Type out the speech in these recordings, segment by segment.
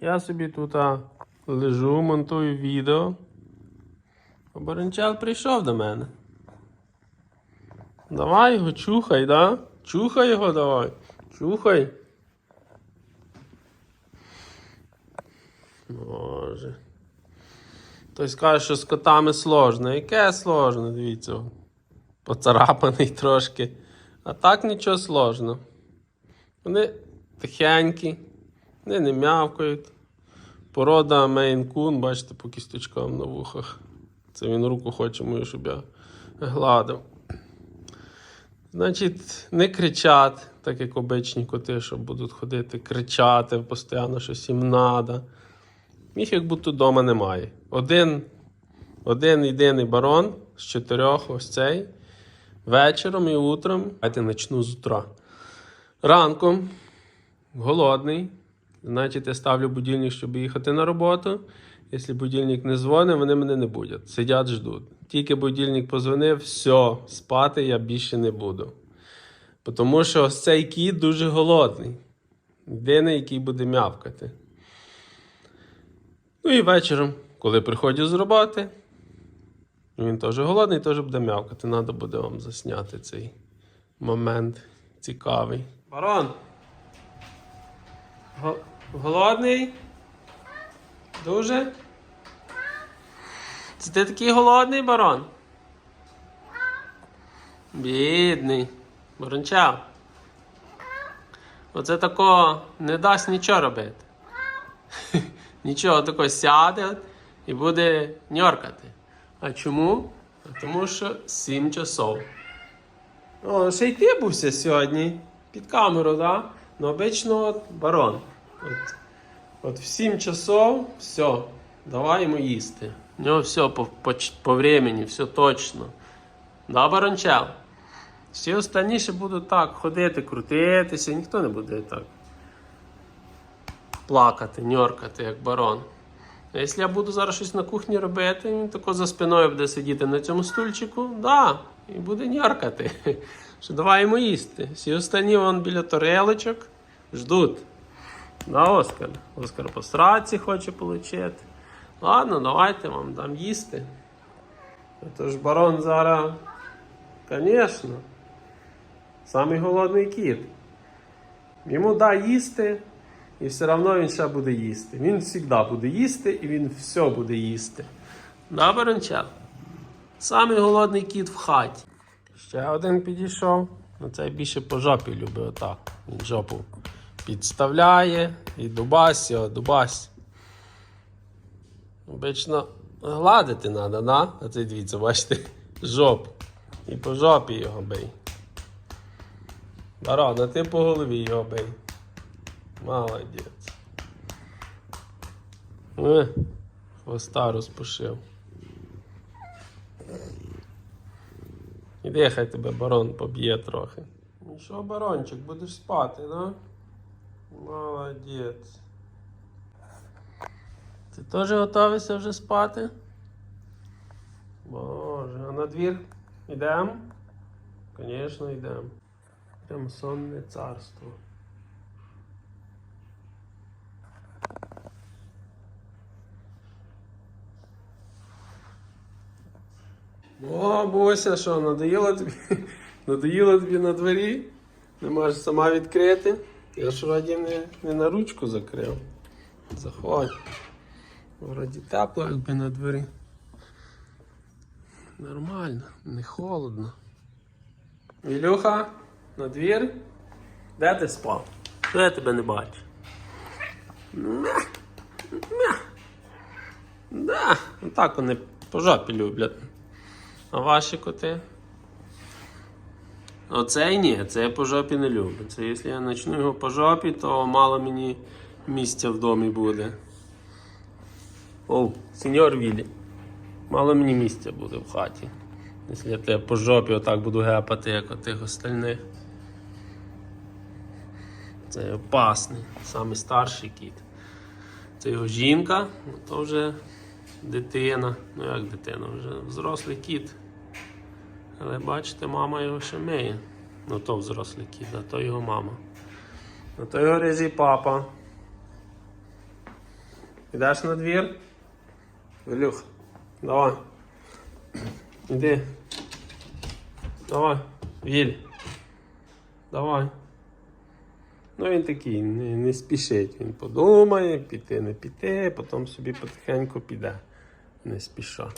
Я собі тут а, лежу, монтую відео. А Баранчел прийшов до мене. Давай його чухай, да? Чухай його давай. Чухай. Боже. Хтось каже, що з котами сложно. Яке сложно, дивіться. Поцарапаний трошки. А так нічого сложно. Вони тихенькі, вони не м'явкають. Порода Мейн Кун, бачите, по кісточкам на вухах. Це він руку хоче мою, щоб я гладив. Значить, не кричать, так як обичні коти, що будуть ходити, кричати постійно, щось їм треба. Їх як будто вдома немає. Один, один єдиний барон з чотирьох ось цей. Вечором і утром. Давайте почну з утра. Ранком, голодний. Значить, я ставлю будильник, щоб їхати на роботу. Якщо будильник не дзвонить, вони мене не будуть. Сидять, ждуть. Тільки будильник позвонив, все, спати я більше не буду. Тому що ось цей кіт дуже голодний. Єдиний, який буде м'явкати. Ну і вечором, коли приходжу з роботи, він теж голодний, теж буде м'явкати. Треба буде вам засняти цей момент цікавий. Барон. Го- голодний? Дуже? Це ти такий голодний, барон? Бідний. Баронча. Оце тако не дасть нічого робити. Нічого тако сяде і буде ньоркати. А чому? А Тому що 7 часов. О, ще й ти бувся сьогодні. Під камеру, да? Ну, обично барон. От, от в 7 часов все, давай йому їсти. У нього все по, по, по времени, все точно. Да, барончел? Всі останні ще будуть так ходити, крутитися, ніхто не буде так плакати, ньоркати, як барон. А якщо я буду зараз щось на кухні робити, він тако за спиною буде сидіти на цьому стульчику, да, і буде ньоркати. Що давай йому їсти. Всі останні вон біля тарелочок ждуть. Да, Оскар? Оскар по сраці хоче отримати. Ладно, давайте вам дам їсти. Тож барон зараз, звісно, самий голодний кіт. Йому дай їсти, і все одно він ще буде їсти. Він завжди буде їсти і він все буде їсти. Да, Баранчел? Самий голодний кіт в хаті. Ще один підійшов. Ну цей більше по жопі любить отак. Жопу підставляє і дубась його, дубась. Обично гладити треба, да? А це дивіться, бачите, жопу. І по жопі його бий. Барон, а ти по голові його бий. Молодець. Е, хвоста розпушив. Іди, хай тебе барон поб'є трохи. Ну що, барончик, будеш спати, да? Молодець. Ти теж готовишся вже спати? Боже, а на двір йдемо? Звісно, йдемо. Прям сонне царство. О, Бося, що, надоїло тобі? Надоїло тобі на дворі? Не можеш сама відкрити? Я ж вроді не, не на ручку закрив. Заходь. Вроді тепло, якби на дворі. Нормально, не холодно. Ілюха, на двір? Де ти спав? Що я тебе не бачу? Мя. Мя. Да, так вони по жопі люблять. А ваші коти? Оцей ні, це я по жопі не люблю. Це якщо я почну його по жопі, то мало мені місця в домі буде. О, сеньор Віллі. Мало мені місця буде в хаті. Якщо я тебе по жопі отак буду гепати, як отих остальних. Це опасний, самий старший кіт. Це його жінка, ну, то вже дитина. Ну як дитина, вже взрослий кіт. Але бачите, мама його ще миє. Ну то взрослий кіт, а то його мама. Ну то його резі папа. Ідеш на двір? Вилюх, давай. Іди. Давай, Віль. Давай. Ну він такий, не, не спішить. Він подумає, піти, не піти, потім собі потихеньку піде. Не спіша.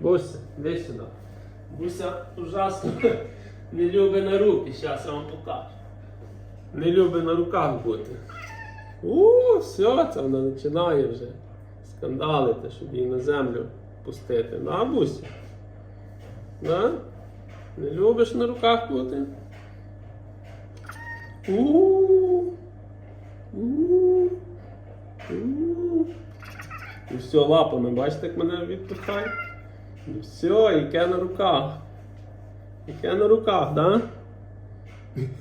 Буся, іди сюди. Буся ужасно не любить на руки, зараз я вам покажу. Не любить на руках бути. У, все, це вона починає вже скандалити, щоб її на землю пустити. На, Буся? На? Не любиш на руках бути? У. У. У. І все, лапами, бачите, як мене відпускає? І все, яке на руках. Яке на руках, да?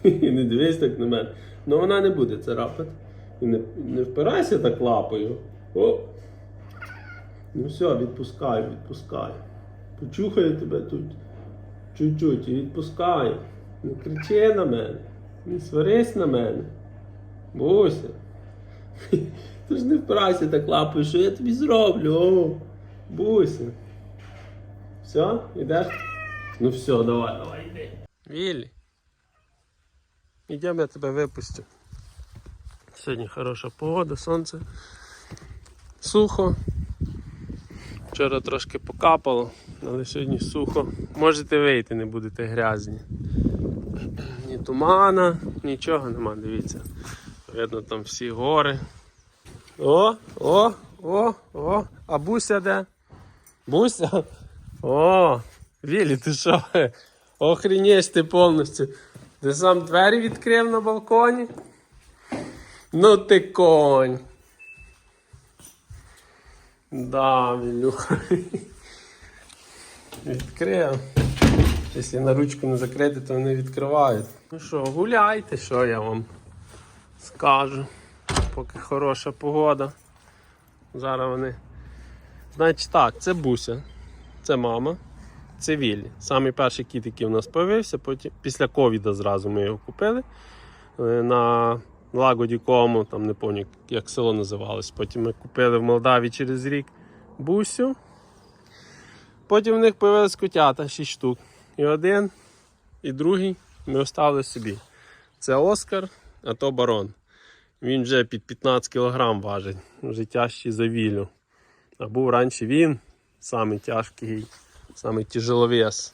І не дивись так на мене. Ну вона не буде царапати. Не, не впирайся так лапою. О. Ну все, відпускай, відпускай. Почухаю тебе тут чуть-чуть і відпускай. Не кричи на мене. Не сварись на мене. Буся. Ти ж не впирайся так лапою, що я тобі зроблю. О, Буся. Все, йдеш? Ну все, давай, давай, йди. Віллі. Ідемо, я тебе випустю. Сьогодні хороша погода, сонце. Сухо. Вчора трошки покапало, але сьогодні сухо. Можете вийти, не будете грязні. Ні тумана, нічого нема, дивіться. Видно там всі гори. О, о, о, о, а Буся де? Буся? О, Вілі, ти що? Охренєш ти повністю. Ти сам двері відкрив на балконі? Ну ти конь. Да, Вілюха. Відкрив. Якщо на ручку не закрити, то вони відкривають. Ну що, гуляйте, що я вам скажу. Поки хороша погода. Зараз вони. Значить так, це Буся, це мама, це Віллі. Самий перший кіт, який у нас з'явився, потім після ковіда зразу ми його купили е, на лагоді кому, там не пам'ятаю, як село називалось. Потім ми купили в Молдаві через рік Бусю. Потім в них появились котята 6 штук. І один, і другий ми оставили собі. Це Оскар, а то барон. Він вже під 15 кг важить, вже тяжчий за вілю. А був раніше він, самий тяжкий, самий тяжеловес.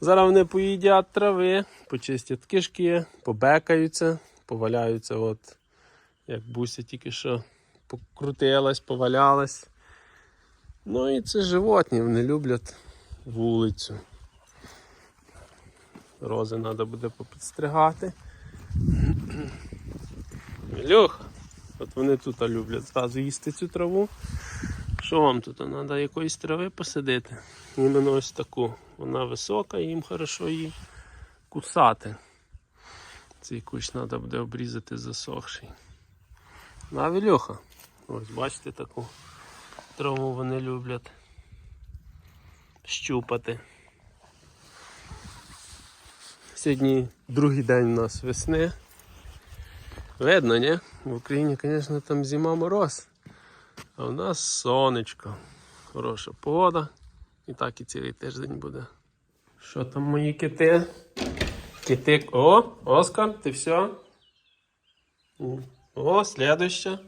Зараз вони поїдять трави, почистять кишки, побекаються, поваляються, от, як буся тільки що покрутилась, повалялась. Ну і це животні, вони люблять вулицю. Рози треба буде попідстригати. Ілюха, от вони тут люблять зразу їсти цю траву. Що вам тут? Треба якоїсь трави посадити. Іменно ось таку. Вона висока, їм хорошо її кусати. Цей кущ треба буде обрізати засохший. На Вілюха. Ось бачите таку траву вони люблять щупати. Сьогодні другий день у нас весни. Видно, ні? В Україні, звісно, там зима мороз. А у нас сонечко. Хороша погода. І так і цілий тиждень буде. Що там мої кити? Кити. О, Оскар, ти все? О, слідуще.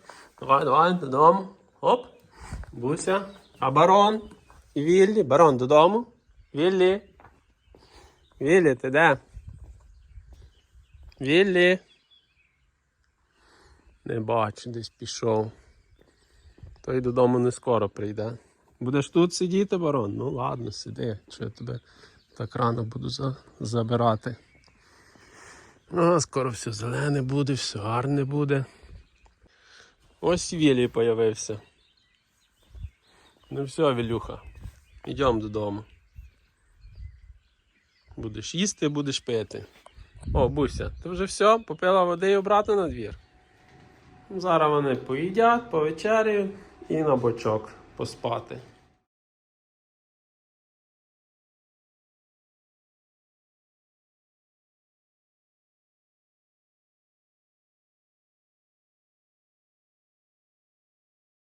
Давай, давай, додому. Оп. Буся. А барон? І Віллі. Барон додому. Віллі. Віллі, ти де? Віллі. Не бачу, десь пішов. Той додому не скоро прийде. Будеш тут сидіти, барон? Ну ладно, сиди, що я тебе так рано буду за... забирати. А, скоро все зелене буде, все гарне буде. Ось Віллі появився. Ну все, Вілюха, йдемо додому. Будеш їсти, будеш пити. О, Буся, ти вже все, попила води і обратно на двір. Зараз вони поїдять, повечеряють і на бочок поспати.